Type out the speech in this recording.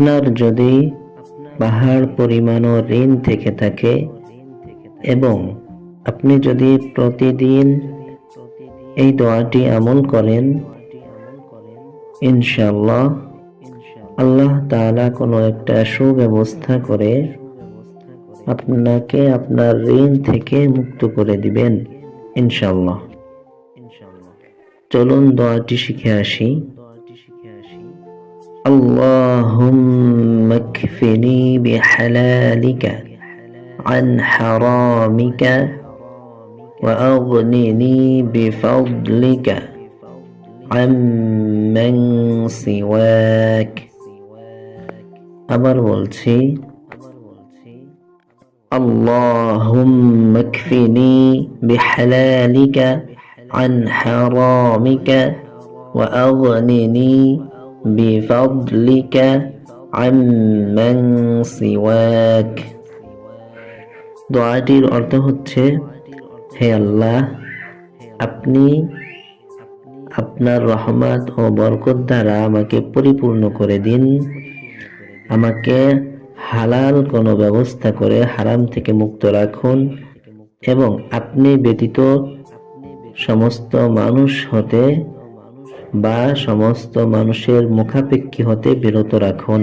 আপনার যদি পাহাড় পরিমাণও ঋণ থেকে থাকে এবং আপনি যদি প্রতিদিন এই দোয়াটি আমল করেন ইনশাল্লাহ আল্লাহ তাআলা কোনো একটা সুব্যবস্থা করে আপনাকে আপনার ঋণ থেকে মুক্ত করে দিবেন ইনশাল্লাহ চলুন দোয়াটি শিখে আসি। اللهم اكفني بحلالك عن حرامك وأغنني بفضلك عمن سواك আবার বলছি اللهم اكفني بحلالك عن حرامك وأغنني بفضلك عمن سواك দোয়াটির অর্থ হচ্ছে হে আল্লাহ আপনি আপনার রহমত ও বরকত দ্বারা আমাকে পরিপূর্ণ করে দিন আমাকে হালাল কোনো ব্যবস্থা করে হারাম থেকে মুক্ত রাখুন এবং আপনি ব্যতীত সমস্ত মানুষ হতে বা সমস্ত মানুষের মুখাপেক্ষী হতে বিরত রাখুন।